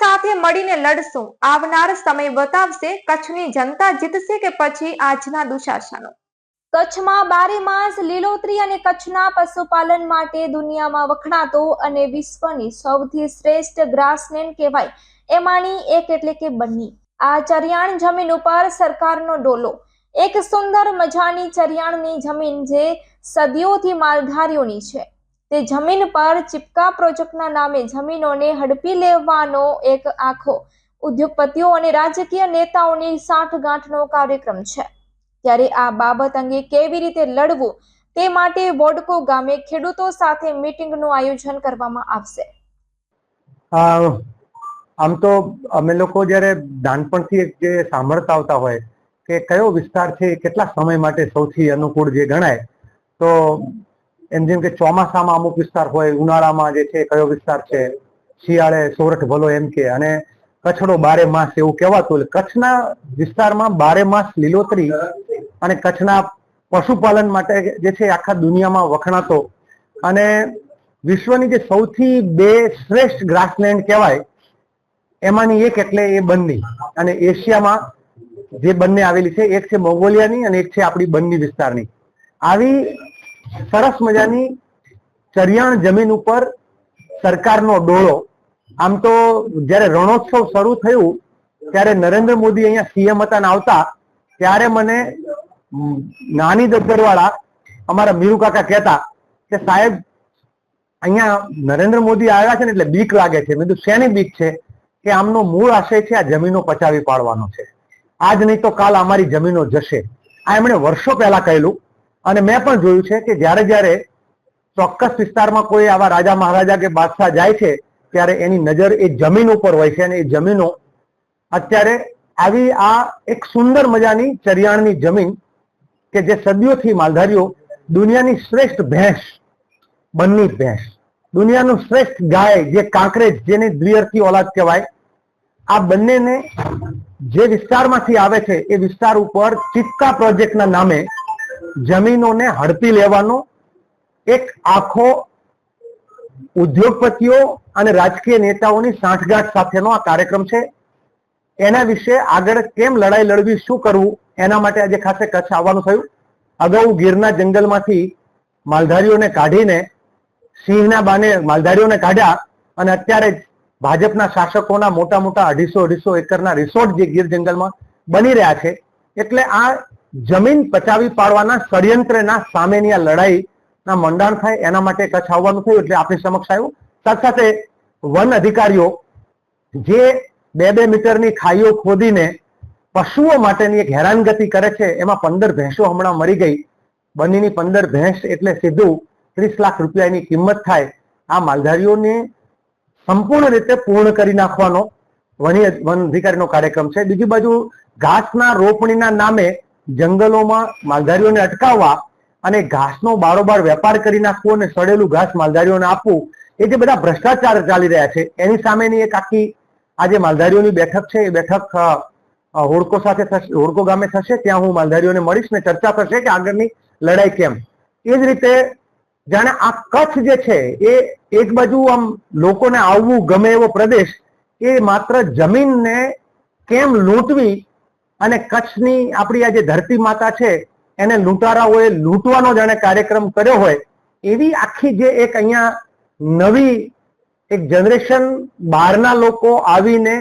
સાથે મળીને લડશું. આવનાર સમય બતાવશે કચ્છની જનતા જીતશે કે પછી આજના દુશાસનો? કચ્છમાં બારે માસ લીલોતરી અને કચ્છના પશુપાલન માટે દુનિયામાં વખણાતો અને વિશ્વની સૌથી શ્રેષ્ઠ ગ્રાસલેન્ડ કહેવાય. એમાંની એક એટલે કે બન્ની. આ ચરિયાણ જમીન ઉપર સરકારનો ડોલો. એક સુંદર મજાની ચરિયાણની જમીન જે સદીઓથી માલધારીઓની છે. તે જમીન પર ચિપકા પ્રોજેક્ટના નામે જમીનોને હડપી લેવાનો એક આખો ઉદ્યોગપતિઓ અને રાજકીય નેતાઓની સાંઠગાંઠનો કાર્યક્રમ છે. ત્યારે આ બાબત અંગે કેવી રીતે લડવું તે માટે વોડકો ગામે ખેડૂતો સાથે મીટિંગનું આયોજન કરવામાં આવશે. આમ તો અમે લોકો જ્યારે નાનપણથી જે સાંભળતા આવતા હોય કે કયો વિસ્તાર છે કેટલા સમય માટે સૌથી અનુકૂળ જે ગણાય, તો એમ જેમ કે ચોમાસામાં અમુક વિસ્તાર હોય, ઉનાળામાં જે છે, કયો વિસ્તાર છે, શિયાળે સોરઠ ભલો એમ કે. અને કચ્છડો બારે માસ એવું કહેવાતું કચ્છના વિસ્તારમાં બારે માસ લીલોતરી અને કચ્છના પશુપાલન માટે જે છે આખા દુનિયામાં વખણાતો. અને વિશ્વની જે સૌથી બે શ્રેષ્ઠ ગ્રાસલેન્ડ કહેવાય, એમાંની એક એટલે એ બંની. અને એશિયામાં જે બંને આવેલી છે, એક છે મોંગોલિયાની અને એક છે આપણી બંની વિસ્તારની. આવી સરસ મજાની ચરિયાણ જમીન ઉપર સરકારનો ડોળો. આમ તો જ્યારે રણોત્સવ શરૂ થયું, ત્યારે નરેન્દ્ર મોદી અહીંયા સીએમ હતા આવતા, ત્યારે મને નાની દફતરવાળા અમારા મીરુ કાકા કહેતા કે સાહેબ, અહીંયા નરેન્દ્ર મોદી આવ્યા છે ને એટલે બીક લાગે છે. મેં શેની બીક છે? કે આમનો મૂળ આશય છે આ જમીનો પચાવી પાડવાનો છે. આજ નહીં તો કાલ અમારી જમીનો જશે. આ એમણે વર્ષો પહેલા કહેલું અને મેં પણ જોયું છે કે જ્યારે જ્યારે ચોક્કસ વિસ્તારમાં કોઈ આવા રાજા મહારાજા કે બાદશાહ જાય છે, ત્યારે એની નજર એ જમીન ઉપર હોય છે અને એ જમીનો અત્યારે આવી આ એક સુંદર મજાની ચરિયાણની જમીન કે જે સદીઓથી માલધારીઓ દુનિયાની શ્રેષ્ઠ ભેંસ બંની ભેંસ, દુનિયાનું શ્રેષ્ઠ ગાય જે કાંકરેજ જેને દ્વિઅર્થી ઓલાદ કહેવાય, આ બંનેને જે વિસ્તારમાંથી આવે છે, એ વિસ્તાર ઉપર ચિત્તા પ્રોજેક્ટના નામે જમીનોને હડપી લેવાનો એક આખો ઉદ્યોગપતિઓ અને રાજકીય નેતાઓની સાંઠગાંઠ સાથેનો આ કાર્યક્રમ છે. એના વિશે આગળ કેમ લડાઈ લડવી, શું કરવું, એના માટે આજે ખાસે કચ્છ આવવાનું થયું. અગાઉ ગીરના જંગલમાંથી માલધારીઓને કાઢીને, સિંહના બાને માલધારીઓને કાઢ્યા અને અત્યારે ભાજપના શાસકોના મોટા મોટા અઢીસો અઢીસો એકરના રિસોર્ટ જે ગીર જંગલમાં બની રહ્યા છે. એટલે આ જમીન પચાવી પાડવાના ષડયંત્રના સામેની આ લડાઈના મંડાણ થાય એના માટે કચ્છ આવવાનું થયું એટલે આપણી સમક્ષ આવ્યું. સાથે સાથે વન અધિકારીઓ જે બે બે મીટરની ખાઈઓ ખોદીને પશુઓ માટેની એક હેરાનગતિ કરે છે, એમાં પંદર ભેંસો હમણાં મરી ગઈ. બનીની પંદર ભેંસ એટલે સીધું ત્રીસ લાખ રૂપિયાની કિંમત થાય. આ માલધારીઓને સંપૂર્ણ રીતે પૂર્ણ કરી નાખવાનો વની અધિકારીનો કાર્યક્રમ છે. બીજી બાજુ ઘાસના રોપણીના નામે જંગલોમાં માલધારીઓને અટકાવવા અને ઘાસનો બારોબાર વેપાર કરી નાખવો અને સડેલું ઘાસ માલધારીઓને આપવું, એ જે બધા ભ્રષ્ટાચાર ચાલી રહ્યા છે, એની સામેની એક આખી આજે માલધારીઓની બેઠક છે, એ બેઠક હોડકો સાથે થશે, હોડકો ગામે થશે, ત્યાં હું માલધારીઓને મળીશ ને ચર્ચા થશે કે આગળની લડાઈ કેમ. એ જ રીતે જાણે આ કચ્છ જે છે, એ એક બાજુ આમ લોકોને આવવું ગમે એવો પ્રદેશ, એ માત્ર જમીનને કેમ લૂંટવી અને કચ્છની આપણી આ જે ધરતી માતા છે, એને લૂંટારાઓએ લૂંટવાનો જાણે કાર્યક્રમ કર્યો હોય, એવી આખી જે એક અહીંયા નવી એક જનરેશન બહારના લોકો આવીને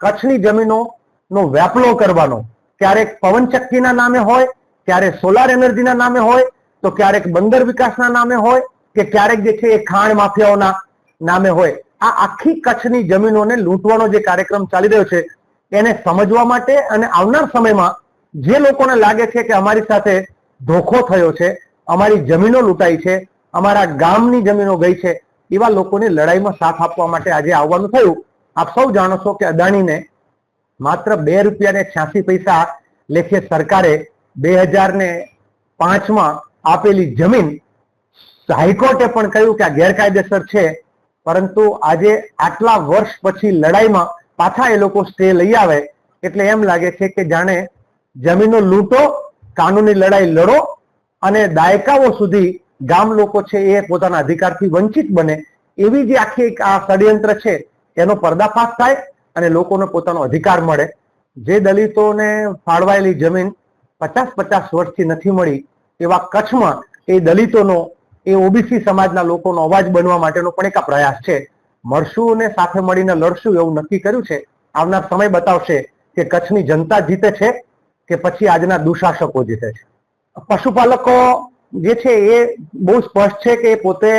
કચ્છની જમીનોનો વ્યાપલો કરવાનો. ક્યારેક પવનચક્કીના નામે હોય, ક્યારેક સોલાર એનર્જીના નામે હોય, તો ક્યારેક બંદર વિકાસના નામે હોય, કે ક્યારેક જે છે એ ખાણ માફિયાઓના નામે હોય. આ આખી કચ્છની જમીનોને લૂંટવાનો જે કાર્યક્રમ ચાલી રહ્યો છે એને સમજવા માટે અને આવનાર સમયમાં જે લોકોને લાગે છે કે અમારી સાથે ધોખો થયો છે, અમારી જમીનો લૂંટાઈ છે, અમારા ગામની જમીનો ગઈ છે, એવા લોકોની લડાઈમાં સાથ આપવા માટે આજે આવવાનું થયું. આપ સૌ જાણો છો કે અદાણીને માત્ર બે રૂપિયા ને છ્યાસી પૈસા લેખે સરકારે બે હજાર ને પાંચમાં આપેલી જમીન હાઈકોર્ટે પણ કહ્યું કે આ ગેરકાયદેસર છે, પરંતુ આજે આટલા વર્ષ પછી લડાઈમાં પાછા એ લોકો સ્ટે લઈ આવે, એટલે એમ લાગે છે કે જાણે જમીનો લૂંટો, કાનૂની લડાઈ લડો અને દાયકાઓ સુધી ગામ લોકો છે એ પોતાના અધિકારથી વંચિત બને, એવી જે આખી એક આ ષડયંત્ર છે, એનો પર્દાફાશ થાય અને લોકોને પોતાનો અધિકાર મળે. જે દલિતોને ફાળવાયેલી જમીન પચાસ પચાસ વર્ષથી નથી મળી, એવા કચ્છમાં એ દલિતોનો, એ ઓબીસી સમાજના લોકોનો અવાજ બનવા માટેનો પણ એક પ્રયાસ છે. મળશું અને સાથે મળીને લડશું એવું નક્કી કર્યું છે. આવનાર સમય બતાવશે કે કચ્છની જનતા જીતે છે કે પછી આજના દુશાસકો જીતે છે. પશુપાલકો જે છે એ બહુ સ્પષ્ટ છે કે પોતે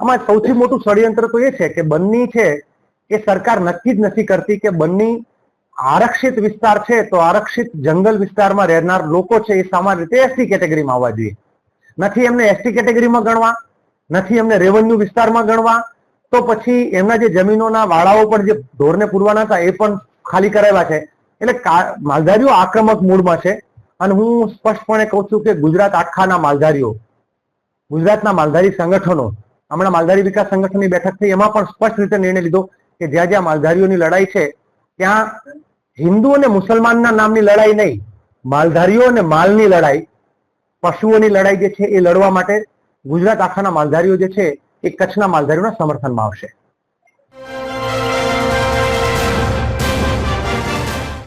આમાં સૌથી મોટું ષડયંત્ર તો એ છે કે બન્ની છે એ સરકાર નક્કી જ નથી કરતી કે બન્ની આરક્ષિત વિસ્તાર છે તો આરક્ષિત જંગલ વિસ્તારમાં રહેનાર લોકો છે એ સામાન્ય રીતે એસટી કેટેગરીમાં આવવા જોઈએ. નથી એમને એસટી કેટેગરીમાં ગણવા, નથી એમને રેવન્યુ વિસ્તારમાં ગણવા તો પછી એમના જે જમીનોના વાળાઓ પણ જે ઢોરને પૂરવાના હતા, એ પણ ખાલી કરાવ્યા છે. એટલે માલધારીઓ આક્રમક મૂડમાં છે. અને હું સ્પષ્ટપણે કહું છું કે ગુજરાત આખાના માલધારીઓ, ગુજરાતના માલધારી સંગઠનો, હમણાં માલધારી વિકાસ સંગઠનની બેઠક થઈ, એમાં પણ સ્પષ્ટ રીતે નિર્ણય લીધો કે જ્યાં જ્યાં માલધારીઓની લડાઈ છે, ત્યાં હિન્દુ અને મુસલમાનના નામની લડાઈ નહીં, માલધારીઓ અને માલની લડાઈ, પશુઓની લડાઈ જે છે એ લડવા માટે ગુજરાત આખાના માલધારીઓ જે છે એ કચ્છના માલધારીઓના સમર્થનમાં આવશે.